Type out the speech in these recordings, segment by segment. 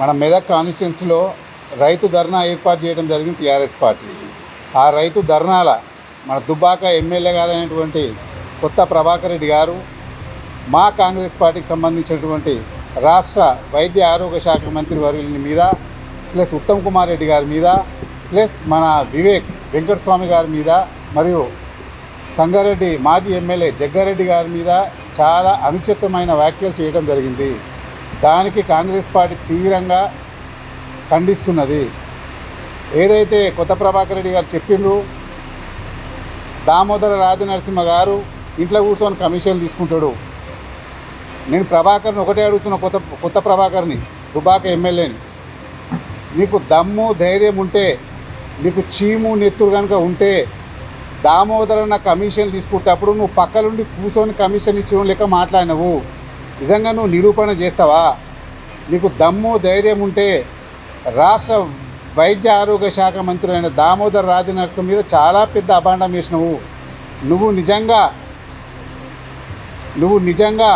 మన మెదక్ కాన్స్టిట్యున్సీలో రైతు ధర్నా ఏర్పాటు చేయడం జరిగింది టీఆర్ఎస్ పార్టీ. ఆ రైతు ధర్నాల మన దుబ్బాక ఎమ్మెల్యే గారు అయినటువంటి కొత్త ప్రభాకర్ రెడ్డి గారు మా కాంగ్రెస్ పార్టీకి సంబంధించినటువంటి రాష్ట్ర వైద్య ఆరోగ్య శాఖ మంత్రి వర్యుల మీద ప్లస్ ఉత్తమ్ కుమార్ రెడ్డి గారి మీద ప్లస్ మన వివేక్ వెంకటస్వామి గారి మీద మరియు సంగారెడ్డి మాజీ ఎమ్మెల్యే జగ్గారెడ్డి గారి మీద చాలా అనుచితమైన వ్యాఖ్యలు చేయడం జరిగింది. దానికి కాంగ్రెస్ పార్టీ తీవ్రంగా ఖండిస్తున్నది. ఏదైతే కొత్త ప్రభాకర్ రెడ్డి గారు చెప్పిండ్రు దామోదర రాజనరసింహ గారు ఇంట్లో కూర్చొని కమిషన్ తీసుకుంటాడు. నేను ప్రభాకర్ని ఒకటే అడుగుతున్న కొత్త కొత్త ప్రభాకర్ని దుబాక ఎమ్మెల్యేని. నీకు దమ్ము ధైర్యం ఉంటే నీకు చీము నెత్తురు కనుక ఉంటే దామోదరన్న కమిషన్ తీసుకుంటప్పుడు నువ్వు పక్కనుండి కూర్చొని కమిషన్ ఇచ్చిన లెక్క మాట్లాడినవు. నిజంగా నువ్వు నిరూపణ చేస్తావా? నీకు దమ్ము ధైర్యం ఉంటే రాష్ట్ర వైద్య ఆరోగ్య శాఖ మంత్రులైన అయిన దామోదర్ రాజనరసింహ మీద చాలా పెద్ద అభాండం వేసినవు. నువ్వు నిజంగా నువ్వు నిజంగా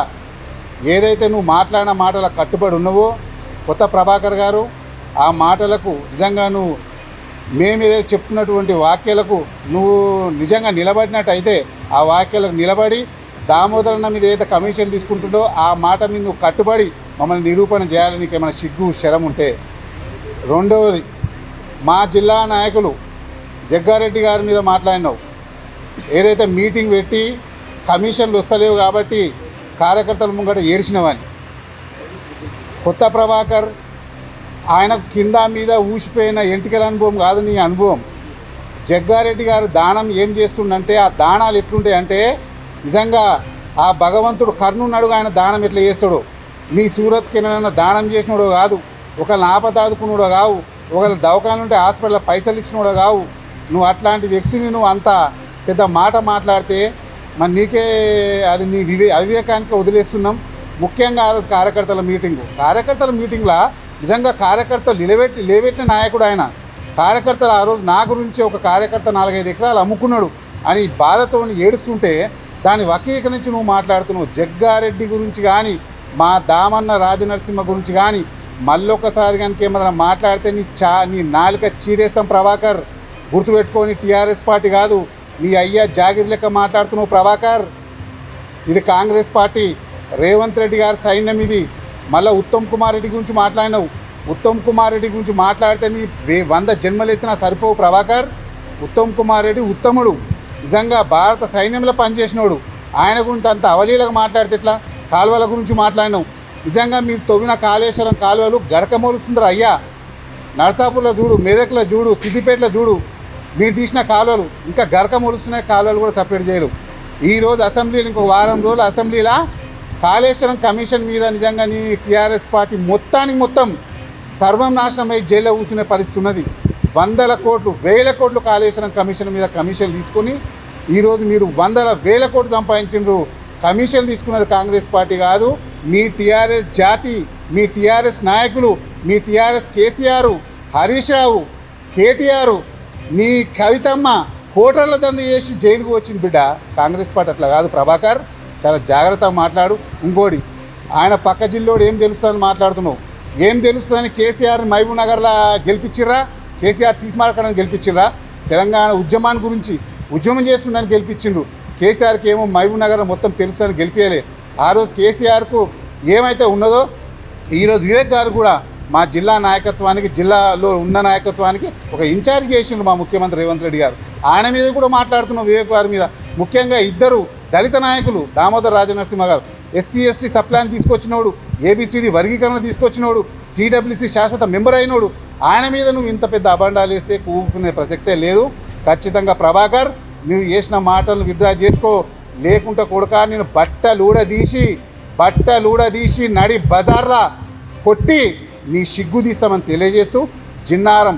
ఏదైతే నువ్వు మాట్లాడిన మాటల కట్టుబడి ఉన్నావో కొత్త ప్రభాకర్ గారు ఆ మాటలకు నిజంగా నువ్వు మేము ఏదైతే చెప్తున్నటువంటి వాక్యాలకు నువ్వు నిజంగా నిలబడినట్టయితే ఆ వాక్యాలకు నిలబడి దామోదరన్న మీద ఏదైతే కమిషన్ తీసుకుంటుందో ఆ మాట మీద నువ్వు కట్టుబడి మమ్మల్ని నిరూపణ చేయాలని నీకు ఏమైనా సిగ్గు శరం ఉంటే. రెండవది మా జిల్లా నాయకులు జగ్గారెడ్డి గారి మీద మాట్లాడినావు. ఏదైతే మీటింగ్ పెట్టి కమిషన్లు వస్తలేవు కాబట్టి కార్యకర్తల ముంగట ఏడ్చినవని కొత్త ప్రభాకర్ ఆయన కింద మీద ఊసిపోయిన ఎంటికల అనుభవం కాదు నీ అనుభవం. జగ్గారెడ్డి గారు దానం ఏం చేస్తుండంటే ఆ దానాలు ఎట్లుంటాయంటే నిజంగా ఆ భగవంతుడు కర్ణున్నాడు ఆయన దానం ఎట్లా చేస్తాడు? నీ సూరత్కి ఏమైనా దానం చేసినోడో కాదు ఒకళ్ళని ఆపదాదుకున్నాడో కావు ఒకళ్ళ దవాఖాన ఉంటే హాస్పిటల్లో పైసలు ఇచ్చినోడో కావు. నువ్వు అట్లాంటి వ్యక్తిని నువ్వు అంత పెద్ద మాట మాట్లాడితే మరి నీకే అది నీ వివే అవివేకానికి వదిలేస్తున్నాం. ముఖ్యంగా ఆ రోజు కార్యకర్తల మీటింగు. కార్యకర్తల మీటింగ్లా నిజంగా కార్యకర్తలు నిలబెట్టి లేబెట్టిన నాయకుడు ఆయన. కార్యకర్తలు ఆ రోజు నా గురించి ఒక కార్యకర్త నాలుగైదు ఎకరాలు అమ్ముకున్నాడు. అని బాధతో ఏడుస్తుంటే దాని వకీకరించి నువ్వు మాట్లాడుతున్నావు. జగ్గారెడ్డి గురించి కానీ మా దామన్న రాజనరసింహ గురించి కానీ మళ్ళొకసారి కనుక ఏమైనా మాట్లాడితే నీ చా నీ నాలుక చీరేస్తాం ప్రభాకర్. గుర్తుపెట్టుకొని టీఆర్ఎస్ పార్టీ కాదు నీ అయ్యా జాగిర్ లెక్క మాట్లాడుతున్నావు ప్రభాకర్. ఇది కాంగ్రెస్ పార్టీ. రేవంత్ రెడ్డి గారి సైన్యం ఇది. మళ్ళీ ఉత్తమ్ కుమార్ రెడ్డి గురించి మాట్లాడినావు. ఉత్తమ్ కుమార్ రెడ్డి గురించి మాట్లాడితే నీ వే- వంద జన్మలు ఎత్తినా సరిపోవు ప్రభాకర్. ఉత్తమ్ కుమార్ రెడ్డి ఉత్తముడు. నిజంగా భారత సైన్యంలో పనిచేసినోడు. ఆయన గురించి అంత అవలీలగా మాట్లాడితే ఇట్లా కాలువల గురించి మాట్లాడినావు నిజంగా మీరు తవ్విన కాళేశ్వరం కాలువలు గడక మోలుస్తుండ్రు అయ్యా. నర్సాపూర్లో చూడు మెదక్లో చూడు సిద్దిపేటలో చూడు మీరు తీసిన కాలువలు ఇంకా గరక మొలుస్తున్నాయి కాలువలు కూడా సపరేట్ చేయరు. ఈరోజు అసెంబ్లీలో ఇంకో వారం రోజులు అసెంబ్లీలో? కాళేశ్వరం కమిషన్ మీద నిజంగా నీ టీఆర్ఎస్ పార్టీ మొత్తానికి మొత్తం సర్వం నాశనం అయి జైల్లో కూర్చునే పరిస్థితి ఉన్నది. వందల కోట్లు వేల కోట్లు కాళేశ్వరం కమిషన్ మీద కమిషన్ తీసుకుని ఈరోజు మీరు వందల వేల కోట్లు సంపాదించిండ్రు. కమిషన్ తీసుకున్నది కాంగ్రెస్ పార్టీ కాదు. మీ టీఆర్ఎస్ జాతి మీ టీఆర్ఎస్ నాయకులు మీ TRS KCR Harish Rao KTR నీ కవితమ్మ కోటర్ల దంద చేసి జైలుకు వచ్చింది బిడ్డ. కాంగ్రెస్ పార్టీ అట్లా కాదు. ప్రభాకర్ చాలా జాగ్రత్తగా మాట్లాడు. ఇంకోటి ఆయన పక్క జిల్లోడు ఏం తెలుస్తుందని మాట్లాడుతున్నావు? ఏం తెలుస్తుందని కేసీఆర్ మహబూబ్ నగర్లో గెలిపించిర్రా? కేసీఆర్ తీసుమారకడానికి గెలిపించిర్రా? తెలంగాణ ఉద్యమాన్ని గురించి ఉద్యమం చేస్తుండని గెలిపించిండ్రు. కేసీఆర్కి ఏమో మహబూబ్ నగర్ మొత్తం తెలుస్తుందని గెలిపించలే ఆ రోజు కేసీఆర్కు ఏమైతే ఉన్నదో ఈరోజు వివేక్ గారు కూడా మా జిల్లా నాయకత్వానికి జిల్లాలో ఉన్న నాయకత్వానికి ఒక ఇన్ఛార్జ్ చేసిండు మా ముఖ్యమంత్రి రేవంత్ రెడ్డి గారు. ఆయన మీద కూడా మాట్లాడుతున్నాం వివేక్ గారి మీద. ముఖ్యంగా ఇద్దరు దళిత నాయకులు Damodar Rajanarasimha garu. SC ST subplan తీసుకొచ్చినోడు ABCD వర్గీకరణ తీసుకొచ్చినోడు సిడబ్ల్యూసీ శాశ్వత మెంబర్ అయినోడు ఆయన మీద నువ్వు ఇంత పెద్ద అభండాలు వేస్తే కూకునే ప్రసక్తే లేదు. ఖచ్చితంగా ప్రభాకర్ నువ్వు చేసిన మాటలు విడ్డ్రా చేసుకో. లేకుంటే కొడుక నేను బట్టలూడదీసి బట్టలూడదీసి నడి బజార్లా కొట్టి నీ సిగ్గు తీస్తామని తెలియజేస్తూ జిన్నారం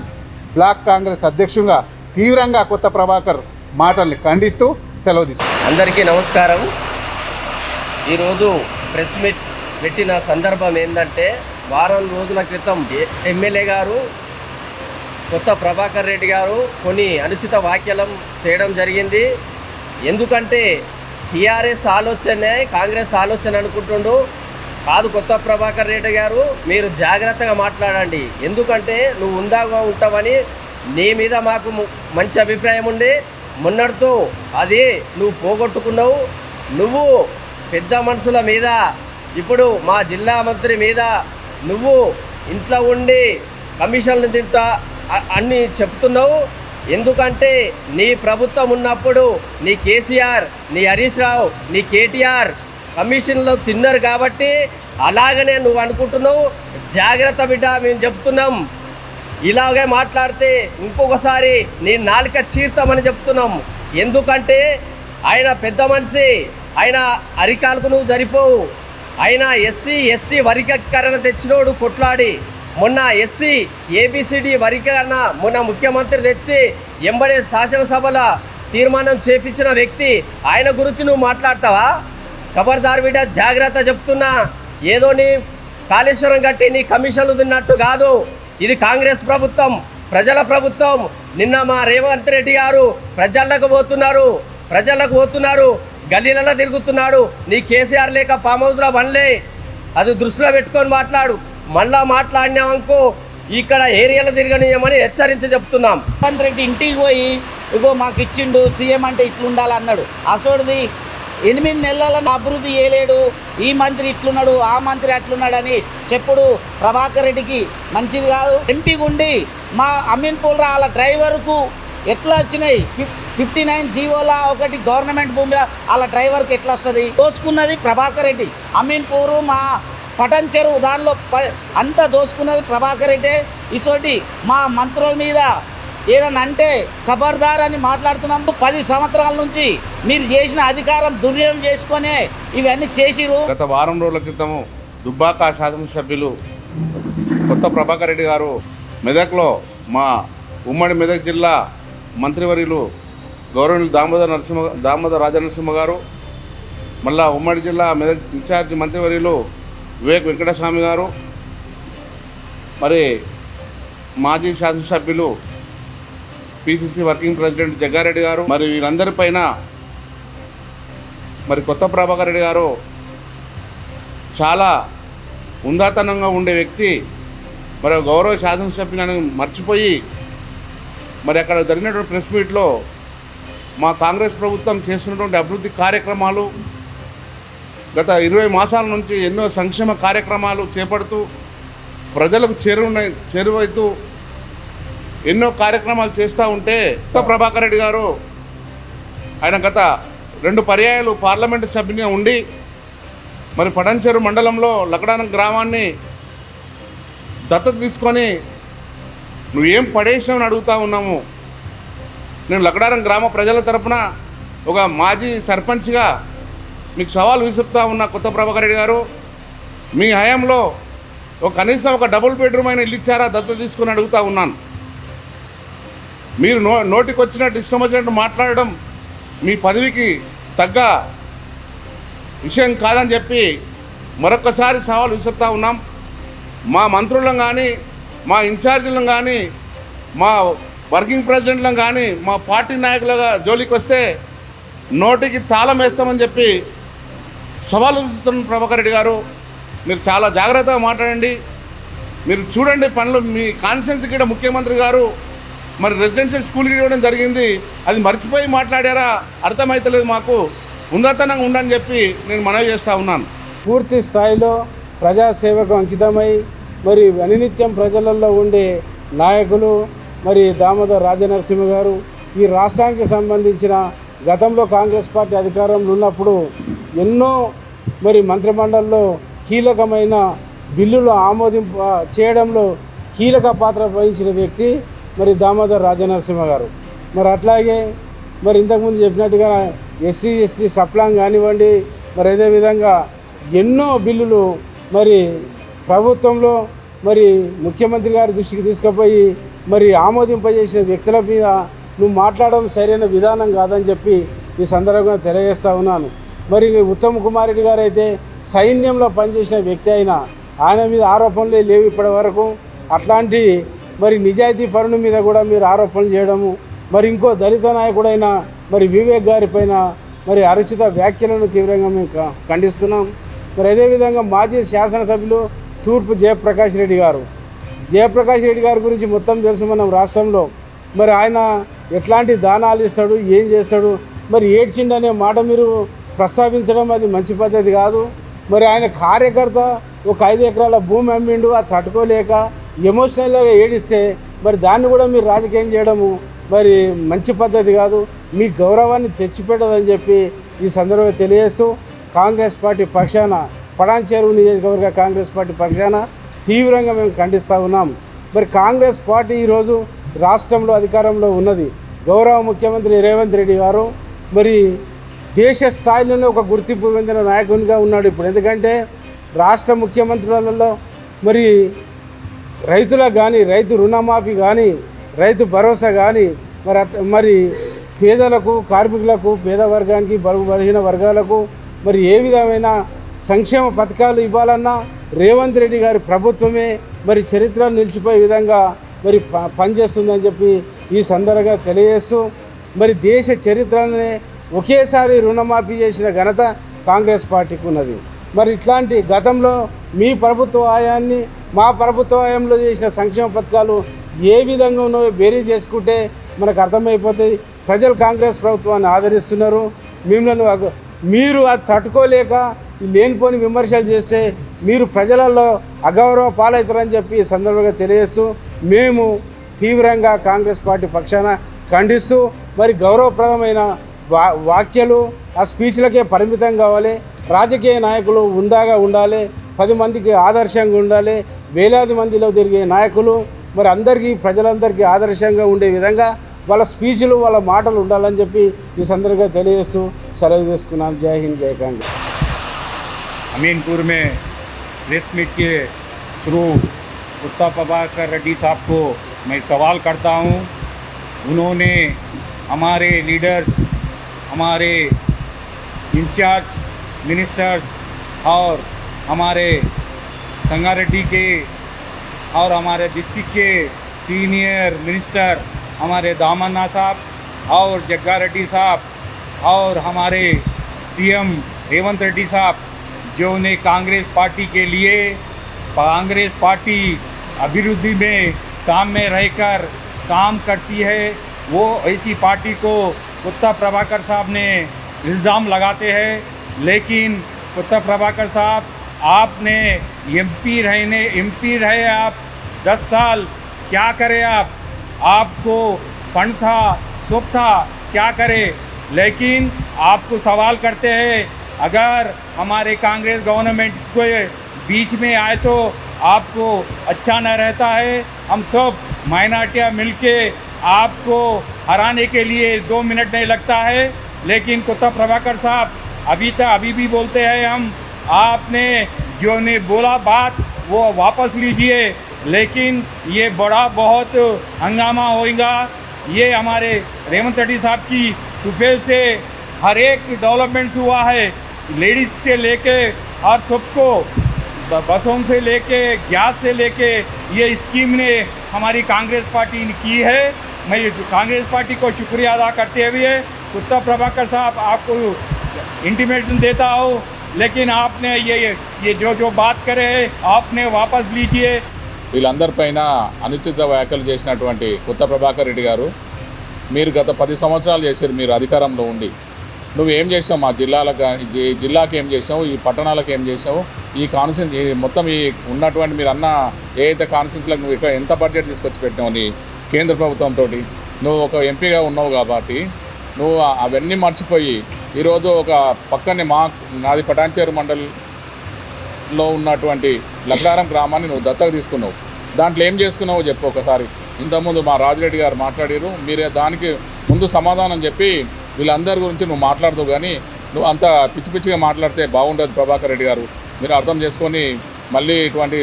బ్లాక్ కాంగ్రెస్ అధ్యక్షుడుగా తీవ్రంగా కొత్త ప్రభాకర్ మాటల్ని ఖండిస్తూ సెలవు తీసుకుంటాను అందరికీ నమస్కారం. ఈరోజు ప్రెస్ మీట్ పెట్టిన సందర్భం ఏంటంటే వారం రోజుల క్రితం ఎమ్మెల్యే గారు కొత్త ప్రభాకర్ రెడ్డి గారు కొన్ని అనుచిత వ్యాఖ్యలం చేయడం జరిగింది. ఎందుకంటే టీఆర్ఎస్ ఆలోచనే కాంగ్రెస్ ఆలోచన అనుకుంటుండు. కాదు కొత్త ప్రభాకర్ రెడ్డి గారు మీరు జాగ్రత్తగా మాట్లాడండి. ఎందుకంటే నువ్వు ఉందాగా ఉంటావని నీ మీద మాకు మంచి అభిప్రాయం ఉండి మొన్నటితో అది నువ్వు పోగొట్టుకున్నావు. నువ్వు పెద్ద మనుషుల మీద ఇప్పుడు మా జిల్లా మంత్రి మీద నువ్వు ఇంట్లో ఉండి కమిషన్లు తింటా అన్ని చెప్తున్నావు. ఎందుకంటే నీ ప్రభుత్వం ఉన్నప్పుడు నీ కేసీఆర్ నీ హరీష్ రావు నీ కేటీఆర్ కమిషన్లో తిన్నారు కాబట్టి అలాగనే నువ్వు అనుకుంటున్నావు. జాగ్రత్త బిడ్డ మేము చెప్తున్నాం. ఇలాగే మాట్లాడితే ఇంకొకసారి నీ నాలుక చీర్తామని చెప్తున్నాం. ఎందుకంటే ఆయన పెద్ద మనిషి ఆయన అరికాలకు నువ్వు సరిపోవు. ఆయన ఎస్సీ ఎస్టీ వర్గీకరణ తెచ్చినోడు కొట్లాడి మొన్న ఎస్సీ ఏబిసిడి వర్గీకరణ మొన్న ముఖ్యమంత్రి తెచ్చి ఎంబడే శాసనసభల తీర్మానం చేపించిన వ్యక్తి ఆయన గురించి నువ్వు మాట్లాడతావా? ఖబర్దార్ బిడ్డ జాగ్రత్త చెప్తున్నా. ఏదో నీ కాళేశ్వరం కట్టి నీ కమిషన్లు తిన్నట్టు కాదు. ఇది కాంగ్రెస్ ప్రభుత్వం ప్రజల ప్రభుత్వం. నిన్న మా రేవంత్ రెడ్డి గారు ప్రజలకు పోతున్నారు ప్రజలకు పోతున్నారు. గల్లీలలో తిరుగుతున్నాడు. నీ కేసీఆర్ లేక ఫామ్ హౌస్లో వన్లే అది దృష్టిలో పెట్టుకొని మాట్లాడు. మళ్ళా మాట్లాడినామనుకో ఇక్కడ ఏరియాలో తిరగనీయమని హెచ్చరించి చెప్తున్నాం. రేవంత్ రెడ్డి ఇంటికి పోయి ఇగో మాకు ఇచ్చిండు సీఎం అంటే ఇట్లుండాలి అన్నాడు. అసోడిది ఎనిమిది నెలల అభివృద్ధి చేయలేడు. ఈ మంత్రి ఇట్లున్నాడు ఆ మంత్రి అట్లున్నాడు అని చెప్పుడు ప్రభాకర్ రెడ్డికి మంచిది కాదు. ఎంపీ ఉండి మా అమీన్పూర్ వాళ్ళ డ్రైవర్కు ఎట్లా వచ్చినాయి? ఫిఫ్టీ నైన్ జీవోలా ఒకటి గవర్నమెంట్ భూమి వాళ్ళ డ్రైవర్కి ఎట్లా వస్తుంది దోసుకున్నది ప్రభాకర్ రెడ్డి. అమీన్పూరు మా పటన్ చెరువు దానిలో ప అంతా దోసుకున్నది ప్రభాకర్ రెడ్డి. ఇసోటి మా మంత్రుల మీద ఏదన్నా అంటే ఖబర్దార్ అని మాట్లాడుతున్నాము. పది సంవత్సరాల నుంచి మీరు చేసిన అధికారం దుర్వినియోగం చేసుకునే ఇవన్నీ చేసిరు గత వారం రోజుల క్రితము దుబ్బాక శాసనసభ్యులు కొత్త ప్రభాకర్ రెడ్డి గారు మెదక్లో మా ఉమ్మడి మెదక్ జిల్లా మంత్రివర్యులు గౌరవనీయులు దామోదర్ నరసింహ దామోదర్ రాజనరసింహ గారు మళ్ళా ఉమ్మడి జిల్లా మెదక్ ఇన్ఛార్జి మంత్రివర్యులు వివేక్ వెంకటస్వామి గారు మరి మాజీ శాసనసభ్యులు పిసిసి వర్కింగ్ ప్రెసిడెంట్ జగ్గారెడ్డి గారు మరి వీరందరిపైన మరి కొత్త ప్రభాకర్ రెడ్డి గారు చాలా ఉందాతనంగా ఉండే వ్యక్తి మరి గౌరవ శాసనసభ్యులను మర్చిపోయి మరి అక్కడ జరిగినటువంటి ప్రెస్ మీట్లో మా కాంగ్రెస్ ప్రభుత్వం చేస్తున్నటువంటి అభివృద్ధి కార్యక్రమాలు గత ఇరవై మాసాల నుంచి ఎన్నో సంక్షేమ కార్యక్రమాలు చేపడుతూ ప్రజలకు చేరువ చేరువైతూ ఎన్నో కార్యక్రమాలు చేస్తూ ఉంటే కొత్త ప్రభాకర్ రెడ్డి గారు ఆయన గత రెండు పర్యాయాలు పార్లమెంటు సభ్యునిగా ఉండి మరి పడంచెరు మండలంలో లకడానం గ్రామాన్ని దత్తత తీసుకొని నువ్వేం అని అడుగుతా ఉన్నాము నేను లకడారం గ్రామ ప్రజల తరపున ఒక మాజీ సర్పంచ్గా మీకు సవాల్ విసుపుతా ఉన్నా కొత్త ప్రభాకర్ రెడ్డి గారు మీ హయాంలో ఒక కనీసం ఒక డబుల్ బెడ్రూమ్ అయిన ఇల్లు ఇచ్చారా? దత్తత తీసుకుని అడుగుతా ఉన్నాను. మీరు నో నోటికి వచ్చినట్టు ఇష్టం వచ్చినట్టు మాట్లాడడం మీ పదవికి తగ్గ విషయం కాదని చెప్పి మరొకసారి సవాల్ విసురుతా ఉన్నాం. మా మంత్రులను కానీ మా ఇన్ఛార్జీలను కానీ మా వర్కింగ్ ప్రెసిడెంట్లను కానీ మా పార్టీ నాయకులుగా జోలికి వస్తే నోటికి తాళం వేస్తామని చెప్పి సవాలు విసురుతున్న ప్రభాకర్ రెడ్డి గారు మీరు చాలా జాగ్రత్తగా మాట్లాడండి. మీరు చూడండి పనులు మీ కాన్సెన్స్ కూడా ముఖ్యమంత్రి గారు మరి రెసిడెన్షియల్ స్కూల్కి ఇవ్వడం జరిగింది. అది మర్చిపోయి మాట్లాడారా? అర్థమైతలేదు మాకు. ఉన్నతనంగా ఉండని చెప్పి నేను మనవి చేస్తూ ఉన్నాను. పూర్తి స్థాయిలో ప్రజాసేవకు అంకితమై మరి అనినిత్యం ప్రజలలో ఉండే నాయకులు మరి దామోదర్ రాజనరసింహ గారు ఈ రాష్ట్రానికి సంబంధించిన గతంలో కాంగ్రెస్ పార్టీ అధికారంలో ఉన్నప్పుడు ఎన్నో మరి మంత్రిమండలిలో కీలకమైన బిల్లులు ఆమోదింప చేయడంలో కీలక పాత్ర వహించిన వ్యక్తి మరి దామోదర్ రాజనరసింహ గారు. మరి అట్లాగే మరి ఇంతకుముందు చెప్పినట్టుగా ఎస్సీ ఎస్టీ సప్లాంగ్ కానివ్వండి మరి అదేవిధంగా ఎన్నో బిల్లులు మరి ప్రభుత్వంలో మరి ముఖ్యమంత్రి గారి దృష్టికి తీసుకుపోయి మరి ఆమోదింపజేసిన వ్యక్తుల మీద నువ్వు మాట్లాడడం సరైన విధానం కాదని చెప్పి ఈ సందర్భంగా తెలియజేస్తా ఉన్నాను. మరి ఉత్తమ్ కుమార్ రెడ్డి గారు అయితే సైన్యంలో పనిచేసిన వ్యక్తి అయినా ఆయన మీద ఆరోపణలే లేవు ఇప్పటి వరకు అట్లాంటి మరి నిజాయితీ పరుని మీద కూడా మీరు ఆరోపణలు చేయడము మరి ఇంకో దళిత నాయకుడైన మరి వివేక్ గారిపైన మరి అరుచిత వ్యాఖ్యలను తీవ్రంగా మేము క- ఖండిస్తున్నాం. మరి అదేవిధంగా మాజీ శాసనసభ్యులు తూర్పు జయప్రకాష్ రెడ్డి గారు జయప్రకాష్ రెడ్డి గారి గురించి మొత్తం తెలుసు మనం రాష్ట్రంలో. మరి ఆయన ఎట్లాంటి దానాలు ఇస్తాడు ఏం చేస్తాడు మరి ఏడ్చిండు అనే మాట మీరు ప్రస్తావించడం అది మంచి పద్ధతి కాదు. మరి ఆయన కార్యకర్త ఒక ఐదు ఎకరాల భూమి అమ్మిండు అది తట్టుకోలేక ఎమోషనల్గా ఏడిస్తే మరి దాన్ని కూడా మీరు రాజకీయం చేయడము మరి మంచి పద్ధతి కాదు. మీ గౌరవాన్ని తెచ్చిపెట్టదని చెప్పి ఈ సందర్భంగా తెలియజేస్తూ కాంగ్రెస్ పార్టీ పక్షాన పడాన్ చెరువు నియోజకవర్గ కాంగ్రెస్ పార్టీ పక్షాన తీవ్రంగా మేము ఖండిస్తూ ఉన్నాం. మరి కాంగ్రెస్ పార్టీ ఈరోజు రాష్ట్రంలో అధికారంలో ఉన్నది. గౌరవ ముఖ్యమంత్రి రేవంత్ రెడ్డి గారు మరి దేశ స్థాయిలోనే ఒక గుర్తింపు పొందిన నాయకునిగా ఉన్నాడు ఇప్పుడు. ఎందుకంటే రాష్ట్ర ముఖ్యమంత్రులలో మరి రైతులకు కానీ రైతు రుణమాఫీ కానీ రైతు భరోసా కానీ మరి అట్- మరి పేదలకు కార్మికులకు పేద వర్గానికి బరువు బలహీన వర్గాలకు మరి ఏ విధమైన సంక్షేమ పథకాలు ఇవ్వాలన్నా రేవంత్ రెడ్డి గారి ప్రభుత్వమే మరి చరిత్ర నిలిచిపోయే విధంగా మరి ప- పనిచేస్తుందని చెప్పి ఈ సందర్భంగా తెలియజేస్తూ మరి దేశ చరిత్రనే ఒకేసారి రుణమాఫీ చేసిన ఘనత కాంగ్రెస్ పార్టీకి ఉన్నది. మరి ఇట్లాంటి గతంలో మీ ప్రభుత్వ ఆయాన్ని మా ప్రభుత్వ హయాంలో చేసిన సంక్షేమ పథకాలు ఏ విధంగా ఉన్నాయో బేరీ చేసుకుంటే మనకు అర్థమైపోతుంది ప్రజలు కాంగ్రెస్ ప్రభుత్వాన్ని ఆదరిస్తున్నారు. మిమ్మల్ని మీరు అది తట్టుకోలేక లేనిపోని విమర్శలు చేస్తే మీరు ప్రజలలో అగౌరవ పాలవుతారని చెప్పి ఈ సందర్భంగా తెలియజేస్తూ మేము తీవ్రంగా కాంగ్రెస్ పార్టీ పక్షాన ఖండిస్తూ మరి గౌరవప్రదమైన వా వాక్యాలు ఆ స్పీచ్లకే పరిమితం కావాలి. రాజకీయ నాయకులు ఉందాగా ఉండాలి. పది మందికి ఆదర్శంగా ఉండాలి. వేలాది మందిలో తిరిగే నాయకులు మరి అందరికీ ప్రజలందరికీ ఆదర్శంగా ఉండే విధంగా వాళ్ళ స్పీచ్లు వాళ్ళ మాటలు ఉండాలని చెప్పి ఈ సందర్భంగా తెలియజేస్తూ సెలవు తీసుకున్నాను జై హింద్ జై కాంగ్రెస్. अमीनपुर में प्रेस मीट के थ्रू उत्तर प्रभाकर रेड्डी साहब को मैं सवाल करता हूँ। उन्होंने हमारे लीडर्स, हमारे इंचार्ज, मिनिस्टर्स और हमारे संगारेड्डी के और हमारे डिस्ट्रिक्ट के सीनियर मिनिस्टर, हमारे दामन्ना साहब और जग्गा रेड्डी साहब और हमारे सीएम रेवंत रेड्डी साहब जो ने कांग्रेस पार्टी के लिए, कांग्रेस पार्टी अभिवृद्धि में सामने रहकर काम करती है, वो ऐसी पार्टी को कुत्ता प्रभाकर साहब ने इल्ज़ाम लगाते हैं। लेकिन कुत्ता प्रभाकर साहब, आपने एमपी रहने एमपी रहे आप, दस साल क्या करें आप? आपको फंड था, सुख था, क्या करे? लेकिन आपको सवाल करते हैं अगर हमारे कांग्रेस गवर्नमेंट के बीच में आए तो आपको अच्छा न रहता है। हम सब माइनॉरिटियाँ मिलके आपको हराने के लिए दो मिनट नहीं लगता है। लेकिन कुत्ता प्रभाकर साहब, अभी तक अभी भी बोलते हैं हम, आपने जो ने बोला बात, वो वापस लीजिए। लेकिन ये बड़ा बहुत हंगामा होएगा। ये हमारे रेवंत रेड्डी साहब की टुफेल से हर एक डेवलपमेंट्स हुआ है। लेडीज से लेके और सबको ब- बसों से लेके गैस से लेके ये स्कीम ने हमारी कांग्रेस पार्टी ने की है मैं ये कांग्रेस पार्टी को शुक्रिया अदा करते हुए कुत्ता प्रभाकर साहब आपको इंटीमेशन देता हूँ लेकिन आपने ये ये जो जो बात करे हैं आपने वापस लीजिए వీళ్ళందరిపైన అనుచిత వ్యాఖ్యలు చేసినటువంటి కొత్త ప్రభాకర్ రెడ్డి గారు మీరు గత పది సంవత్సరాలు చేశారు మీరు అధికారంలో ఉండి నువ్వు ఏం చేసావు మా జిల్లాలకు కానీ ఈ జిల్లాకి ఏం చేసావు? ఈ పట్టణాలకు ఏం చేసావు? ఈ కాన్సెన్స్ మొత్తం ఈ ఉన్నటువంటి మీరు అన్న ఏ అయితే నువ్వు ఇక్కడ ఎంత బడ్జెట్ తీసుకొచ్చి పెట్టినావు నీ కేంద్ర ప్రభుత్వంతో నువ్వు ఒక ఎంపీగా ఉన్నావు కాబట్టి నువ్వు అవన్నీ మర్చిపోయి ఈరోజు ఒక పక్కనే మా నాది పటాన్చేరు మండల్లో ఉన్నటువంటి లగ్నారం గ్రామాన్ని నువ్వు దత్తత తీసుకున్నావు. దాంట్లో ఏం చేసుకున్నావు చెప్పు ఒకసారి. ఇంతకుముందు మా రాజిరెడ్డి గారు మాట్లాడారు. మీరే దానికి ముందు సమాధానం చెప్పి వీళ్ళందరి గురించి నువ్వు మాట్లాడదు కానీ నువ్వు అంత పిచ్చి పిచ్చిగా మాట్లాడితే బాగుండదు ప్రభాకర్ రెడ్డి గారు. మీరు అర్థం చేసుకొని మళ్ళీ ఇటువంటి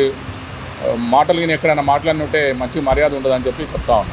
మాటలు కానీ ఎక్కడైనా మాట్లాడినట్టే మంచి మర్యాద ఉండదని చెప్పి చెప్తా ఉన్నాను